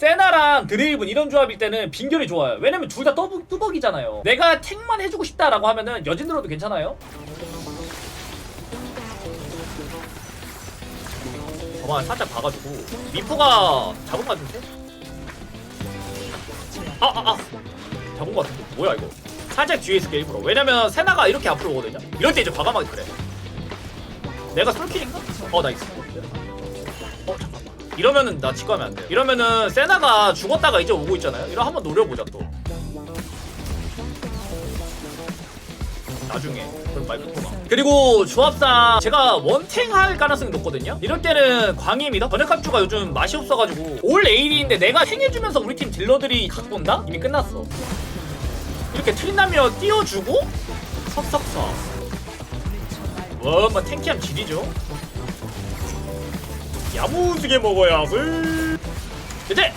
세나랑 드레이븐 이런 조합일 때는 빈결이 좋아요. 왜냐면 둘 다 뚜벅이잖아요. 내가 탱만 해주고 싶다라고 하면은 여진 들어도 괜찮아요. 저만 살짝 봐가지고 미포가 잡은 거 같은데? 아, 아, 아. 잡은 거 같은데? 뭐야 이거? 살짝 뒤에 있을게 일부러. 왜냐면 세나가 이렇게 앞으로 오거든요? 이럴 때 이제 과감하게 그래. 내가 솔킬인가? 어, 나이스. 이러면은 나 직구하면 안 돼. 이러면은 세나가 죽었다가 이제 오고 있잖아요. 이러 한번 노려보자 또. 나중에 그럼 통화. 그리고 조합상 제가 원탱 할 가능성이 높거든요. 이럴 때는 광희입니다. 전액합주가 요즘 맛이 없어가지고 올 AD인데 내가 탱해주면서 우리 팀 딜러들이 갖고 온다? 이미 끝났어. 이렇게 트린다며 띄워주고 석석석. 와, 뭐 탱키함 질이죠. 야무지게 먹어야지. 이제